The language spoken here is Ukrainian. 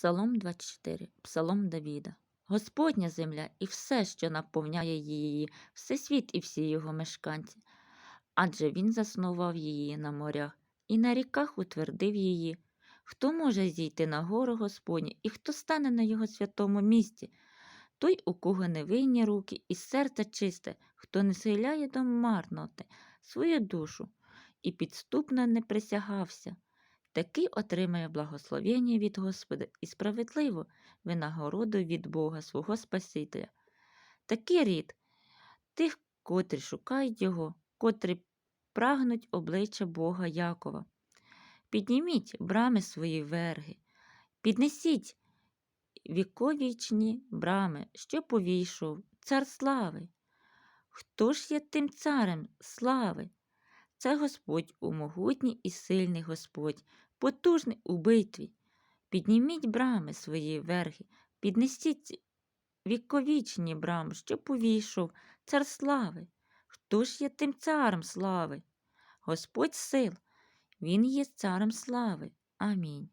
Псалом 24, Псалом Давіда. Господня земля і все, що наповняє її, всесвіт і всі його мешканці. Адже він заснував її на морях і на ріках утвердив її. Хто може зійти на гору Господню, і хто стане на його святому місці? Той, у кого невинні руки і серце чисте, хто не схиляє до марноти свою душу і підступно не присягався. Такий отримає благословення від Господа і справедливу винагороду від Бога свого Спасителя. Такий рід тих, котрі шукають Його, котрі прагнуть обличчя Бога Якова. Підніміть брами свої верги, піднесіть віковічні брами, що повійшов цар слави. Хто ж є тим царем слави? Це Господь умогутній і сильний Господь, потужний у битві. Підніміть брами свої верхи, піднесіть віковічні брами, що повійшов цар слави. Хто ж є тим царем слави? Господь сил, Він є царем слави. Амінь.